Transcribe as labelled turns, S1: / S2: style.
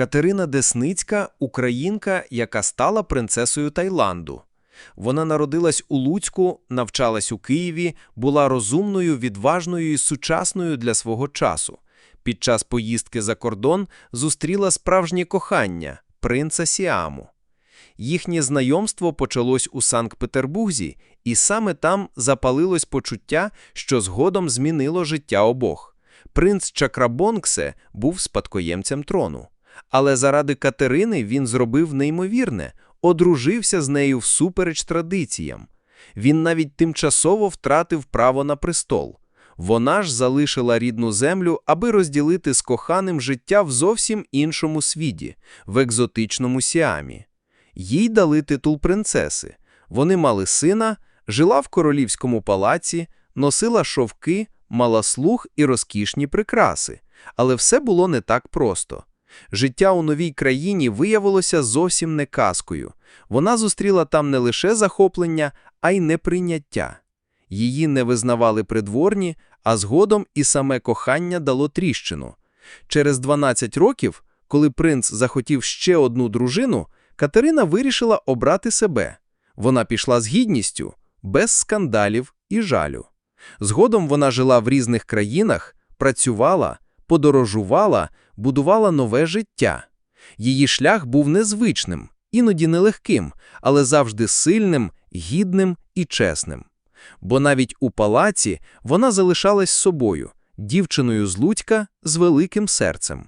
S1: Катерина Десницька українка, яка стала принцесою Таїланду. Вона народилась у Луцьку, навчалась у Києві, була розумною, відважною і сучасною для свого часу. Під час поїздки за кордон зустріла справжнє кохання принца Сіаму. Їхнє знайомство почалось у Санкт-Петербурзі, і саме там запалилось почуття, що згодом змінило життя обох. Принц Чакрабонксе був спадкоємцем трону. Але заради Катерини він зробив неймовірне – одружився з нею всупереч традиціям. Він навіть тимчасово втратив право на престол. Вона ж залишила рідну землю, аби розділити з коханим життя в зовсім іншому світі, в екзотичному Сіамі. Їй дали титул принцеси. Вони мали сина, жила в королівському палаці, носила шовки, мала слух і розкішні прикраси. Але все було не так просто. Життя у новій країні виявилося зовсім не казкою. Вона зустріла там не лише захоплення, а й неприйняття. Її не визнавали придворні, а згодом і саме кохання дало тріщину. Через 12 років, коли принц захотів ще одну дружину, Катерина вирішила обрати себе. Вона пішла з гідністю, без скандалів і жалю. Згодом вона жила в різних країнах, працювала, подорожувала, будувала нове життя. Її шлях був незвичним, іноді нелегким, але завжди сильним, гідним і чесним. Бо навіть у палаці вона залишалась собою, дівчиною з Луцька з великим серцем.